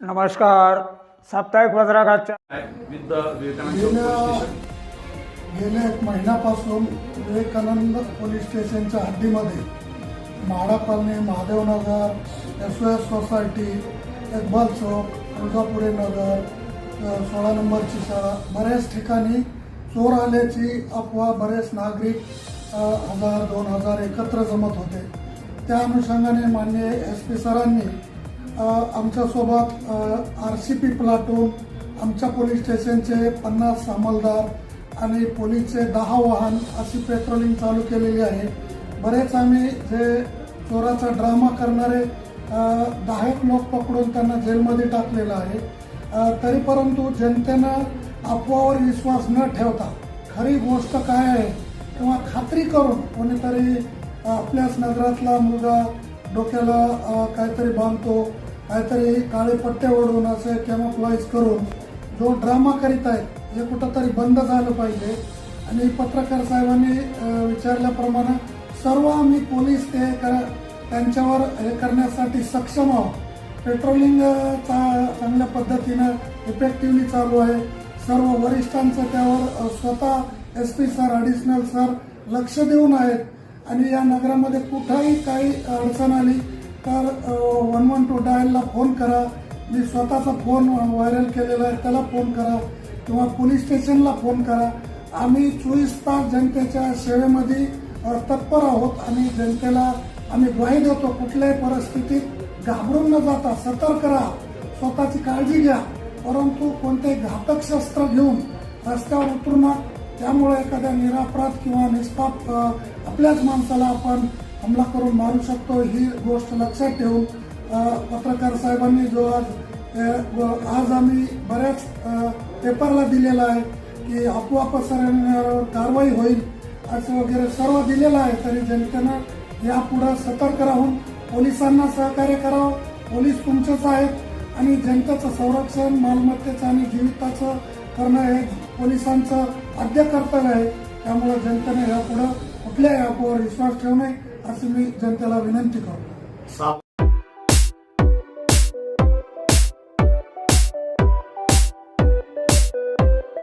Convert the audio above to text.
नमस्कार. साप्ताहिक पत्रकाच्या गेल्या एक महिन्यापासून विवेकानंद पोलीस स्टेशनच्या हद्दीमध्ये Mhada colony Mahadevnagar S O S society Iqbal Chowk Tuljapure Nagar सोळा नंबरची शाळा. बऱ्याच ठिकाणी चोर आल्याची अफवा बरेच नागरिक हजार दोन हजार एकत्र जमत होते. त्या अनुषंगाने मान्य एस पी सरांनी आमच्यासोबत आर सी पी प्लाटून आमच्या पोलीस स्टेशनचे पन्नास अंमलदार आणि पोलीसचे दहा वाहन अशी पेट्रोलिंग चालू केलेली आहे. बरेच आम्ही जे चोराचा ड्रामा करणारे अ, दहा एक लोक पकडून त्यांना जेलमध्ये टाकलेलं आहे. तरी परंतु जनतेनं अफवावर विश्वास न ठेवता खरी गोष्ट काय आहे किंवा खात्री करून कोणीतरी आपल्याच नगरातला मुलगा डोक्याला काहीतरी बांधतो काहीतरी काळे पट्टे ओढून असे कॅमोफ्लाइज करून जो ड्रामा करीत आहेत हे कुठंतरी बंद झालं पाहिजे. आणि पत्रकार साहेबांनी विचारल्याप्रमाणे सर्व आम्ही पोलीस ते त्यांच्यावर हे करण्यासाठी सक्षम आहोत. पेट्रोलिंग चा चांगल्या पद्धतीनं इफेक्टिव्हली चालू आहे. सर्व वरिष्ठांचं त्यावर स्वतः S P sir additional sir लक्ष देऊन आहेत. आणि या नगरामध्ये कुठंही काही अडचण आली तर वन वन टू डायलला फोन करा. मी स्वतःचा फोन व्हायरल केलेला आहे त्याला फोन करा. किंवा पोलीस स्टेशनला फोन करा. आम्ही चोवीस तास जनतेच्या सेवेमध्ये तत्पर आहोत आणि जनतेला आम्ही ग्वाही देतो कुठल्याही परिस्थितीत घाबरून न जाता सतर्क राहा. स्वतःची काळजी घ्या. परंतु कोणतेही घातक शस्त्र घेऊन रस्त्यावर उतरू नका. त्यामुळे एखाद्या निरापराध किंवा निष्पाप आपल्याच माणसाला आपण हमला करून मारू शकतो ही गोष्ट लक्षात ठेवून पत्रकार साहेबांनी जो आज आज आम्ही बऱ्याच पेपरला दिलेला आहे की अफवा पसरवण्यावर कारवाई होईल असं वगैरे सर्व दिलेलं आहे तरी जनतेनं यापुढं सतर्क राहून पोलिसांना सहकार्य करावं. पोलीस तुमचेच आहेत आणि जनतेचं संरक्षण मालमत्तेचं आणि जीविताचं करणं हे पोलिसांचं आद्य कर्तव्य आहे. त्यामुळे जनतेने यापुढं कुठल्याही ॲपवर विश्वास ठेवू नये. अशी मी जनतेला विनंती करतो